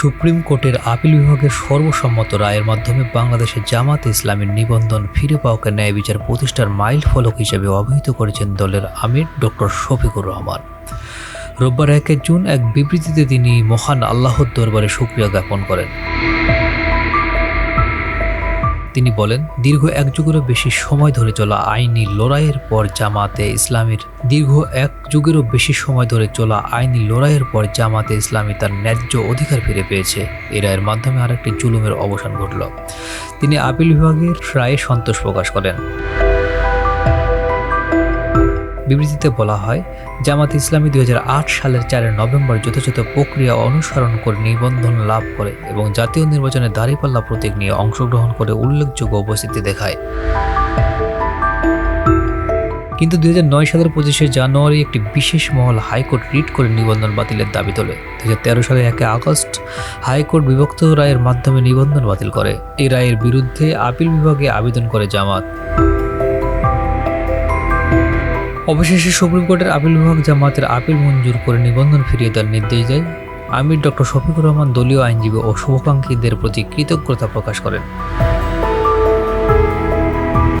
Supreme কোর্টের appeal বিভাগের সর্বসম্মত রায়ের মাধ্যমে বাংলাদেশের জামাত ইসলামের নিবন্ধন ফিরে পাওয়াকে ন্যায় বিচার প্রতিষ্ঠার মাইল ফলক হিসেবে অভিহিত করেছেন দলের আমির ডক্টর শফিকুর রহমান। রোববার একে জুন এক বিবৃতিতে তিনি মহান আল্লাহর দরবারে সুক্রিয়া জ্ঞাপন করেন। তিনি বলেন, দীর্ঘ এক যুগেরও বেশি সময় ধরে চলা আইনি লড়াইয়ের পর জামাতে ইসলামের, দীর্ঘ এক যুগেরও বেশি সময় ধরে চলা আইনি লড়াইয়ের পর জামাতে ইসলামী তার ন্যায্য অধিকার ফিরে পেয়েছে। এ রায়ের মাধ্যমে আরেকটি জুলুমের অবসান ঘটল। তিনি আপিল বিভাগের রায়ে সন্তোষ প্রকাশ করেন। বিবৃতিতে বলা হয়, জামাত ইসলামী দুই হাজার আট সালের চারের নভেম্বর যথাযথ প্রক্রিয়া অনুসরণ করে নিবন্ধন লাভ করে এবং জাতীয় নির্বাচনে দাঁড়িপাল্লা প্রতীক নিয়ে অংশগ্রহণ করে উল্লেখযোগ্য উপস্থিতি দেখায়। কিন্তু দুই হাজার নয় সালের পঁচিশে জানুয়ারি একটি বিশেষ মহল হাইকোর্ট রিট করে নিবন্ধন বাতিলের দাবি তোলে। দুই হাজার তেরো সালে একে আগস্ট হাইকোর্ট বিভক্ত রায়ের মাধ্যমে নিবন্ধন বাতিল করে। এই রায়ের বিরুদ্ধে আপিল বিভাগে আবেদন করে জামাত। অবশেষে সুপ্রিম কোর্টের আপিল বিভাগ জামাতের আপিল মঞ্জুর করে নিবন্ধন ফিরিয়ে দেওয়ার নির্দেশ দেয়। আমির ডক্টর শফিকুর রহমান দলীয় আইনজীবী ও শুভাকাঙ্ক্ষীদের প্রতি কৃতজ্ঞতা প্রকাশ করেন।